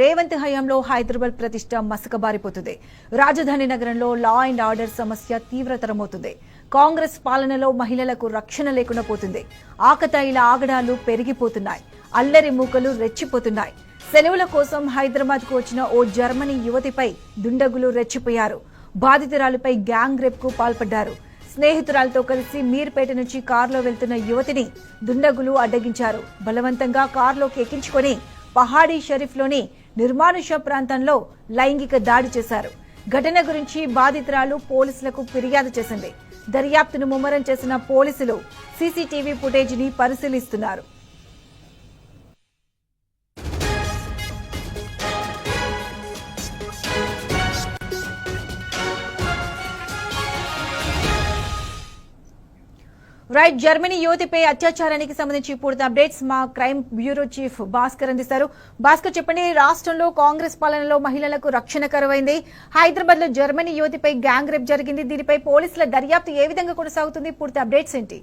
రేవంత్ హయాంలో హైదరాబాద్ ప్రతిష్ట మసకబారిపోతుంది. రాజధాని నగరంలో లా అండ్ ఆర్డర్ సమస్య తీవ్రతరమవుతుంది. కాంగ్రెస్ పాలనలో మహిళలకు రక్షణ లేకుండా పోతుంది. ఆకతాయిల ఆగడాలు పెరిగిపోతున్నాయి. అల్లరి మూకలు రెచ్చిపోతున్నాయి. సెలవుల కోసం హైదరాబాద్కు వచ్చిన ఓ జర్మనీ యువతిపై దుండగులు రెచ్చిపోయారు. బాధితురాలిపై గ్యాంగ్ రేప్కు పాల్పడ్డారు. స్నేహితురాలతో కలిసి మీర్పేట నుంచి కారులో వెళ్తున్న యువతిని దుండగులు అడ్డగించారు. బలవంతంగా కారులోకి ఎక్కించుకొని పహాడీ షరీఫ్లోని నిర్మానుష ప్రాంతంలో లైంగిక దాడి చేశారు. ఘటన గురించి బాధితురాలు పోలీసులకు ఫిర్యాదు చేసింది. దర్యాప్తును ముమ్మరం చేసిన పోలీసులు సీసీటీవీ ఫుటేజీని పరిశీలిస్తున్నారు. రైట్ జర్మనీ యువతిపై అత్యాచారానికి సంబంధించి పూర్తి అప్డేట్స్ మా క్రైమ్ బ్యూరో చీఫ్ భాస్కర్ అందిస్తారు. భాస్కర్ చెప్పండి రాష్ట్రంలో కాంగ్రెస్ పాలనలో మహిళలకు రక్షణ కరువైంది. హైదరాబాద్లో జర్మనీ యువతిపై గ్యాంగ్ రేప్ జరిగింది. దీనిపై పోలీసుల దర్యాప్తు ఏ విధంగా కొనసాగుతుంది? పూర్తి అప్డేట్స్ ఏంటి?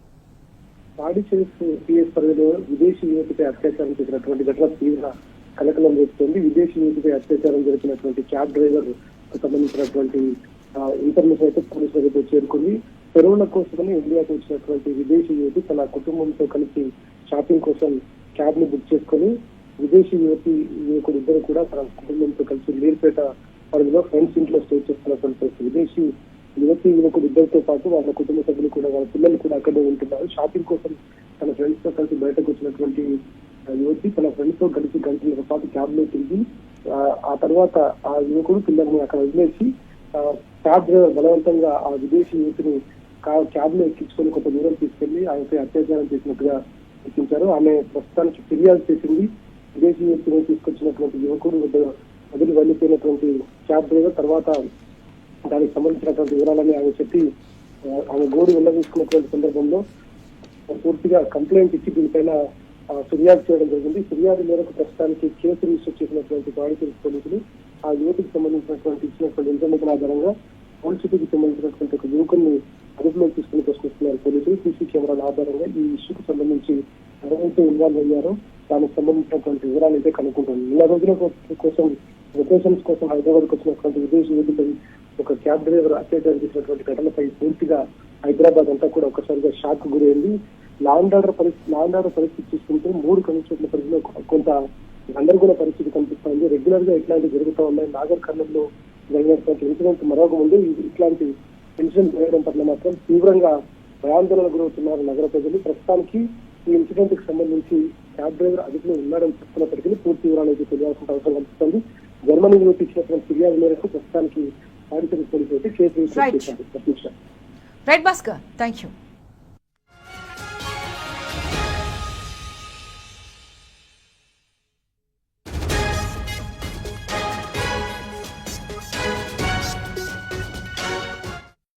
పాడి పరిధిలో విదేశీ యువతిపై అత్యాచారం చేసినటువంటి ఘటన తీవ్ర కలకలం రేపుతోంది. విదేశీ యువతిపై అత్యాచారం జరిపినటువంటి క్యాబ్ డ్రైవర్ సంబంధించినటువంటి ఇన్ఫర్మేషన్ అయితే పోలీస్ దగ్గర చేరుకుంది సెలవుల కోసమని ఇండియాకు వచ్చినటువంటి విదేశీ యువతి తన కుటుంబంతో కలిసి షాపింగ్ కోసం క్యాబ్ని బుక్ చేసుకుని విదేశీ యువతి యువకుడు ఇద్దరు కూడా తన కుటుంబంతో కలిసి లీర్పేట పరిధిలో ఫ్రెండ్స్ ఇంట్లో స్టే చేస్తున్నటువంటి విదేశీ యువతి యువకుడు ఇద్దరితో పాటు వాళ్ళ కుటుంబ సభ్యులు కూడా వాళ్ళ పిల్లలు కూడా అక్కడే ఉంటున్నారు. షాపింగ్ కోసం తన ఫ్రెండ్స్తో కలిసి బయటకు వచ్చినటువంటి యువతి తన ఫ్రెండ్స్తో కలిసి గంటల పాటు క్యాబ్లో తిరిగి ఆ, తర్వాత ఆ యువకుడు పిల్లల్ని అక్కడ వదిలేసి క్యాబ్ డ్రైవర్ బలవంతంగా ఆ విదేశీ యువతిని క్యాబ్లో ఎక్కించుకొని కొంత దూరం తీసుకెళ్ళి ఆమెపై అత్యాచారం చేసినట్టుగా గుర్తించారు. ఆమె ప్రస్తుతానికి ఫిర్యాదు చేసింది. విదేశీ యువతిని తీసుకొచ్చినటువంటి యువకుడు వదిలి వెళ్ళిపోయినటువంటి క్యాబ్ డ్రైవర్ తర్వాత దానికి సంబంధించినటువంటి వివరాలని ఆమె చెప్పి ఆమె గోడు వెళ్ళదీసుకున్నటువంటి సందర్భంలో పూర్తిగా కంప్లైంట్ ఇచ్చి దీనిపైన ఆ, ఫిర్యాదు చేయడం జరిగింది. ఫిర్యాదు మేరకు ప్రస్తుతానికి కేసు రిజిస్టర్ చేసినటువంటి బాధితుల పోలీసులు ఆ యువతికి సంబంధించినటువంటి ఇచ్చినటువంటి ఇన్ఫర్మేషన్ ఆధారంగా ఓల్డ్ సంబంధించినటువంటి ఒక యువకుని అదుపులోకి తీసుకుని ప్రశ్నిస్తున్నారు పోలీసులు. సీసీ కెమెరాల ఆధారంగా ఈ ఇష్యూకి సంబంధించి ఎవరైతే ఇన్వాల్వ్ అయ్యారో దానికి సంబంధించినటువంటి వివరాలు అయితే కనుక్కుంటారు నెల రోజుల కోసం వెకేషన్స్ కోసం హైదరాబాద్ వచ్చినటువంటి విదేశీ యువతిపై ఒక క్యాబ్ డ్రైవర్ అత్యాచారం చేసినటువంటి ఘటనపై పూర్తిగా హైదరాబాద్ అంతా కూడా ఒకసారిగా షాక్ గురైంది. లాండ్ ఆర్డర్ పరిస్థితి లాండ్ ఆర్డర్ పరిస్థితి చూసుకుంటే మూడు కనిపించిన పరిధిలో కొంత గందరగోళ పరిస్థితి కనిపిస్తోంది. రెగ్యులర్గా ఇట్లాంటివి జరుగుతూ ఉన్నాయి. నాగర్ కర్నూలులో జరిగినటువంటి ఇన్సిడెంట్ మరొక ముందు ఇట్లాంటి ఇన్సిడెంట్ జరగడం పట్ల మాత్రం తీవ్రంగా భయాందోళన గురవుతున్నారు నగర ప్రజలు. ప్రస్తుతానికి ఈ ఇన్సిడెంట్కి సంబంధించి క్యాబ్ డ్రైవర్ అదుపులో ఉన్నాడని చెప్తున్నప్పటికీ పూర్తి వివరాలు అయితే తెలియాల్సిన అవసరం కనిపిస్తుంది. జర్మనీ యువతి ఇచ్చినటువంటి ఫిర్యాదు మేరకు ప్రస్తుతానికి పాడిచరి పోలీసులు అయితే case right Bhaskar thank you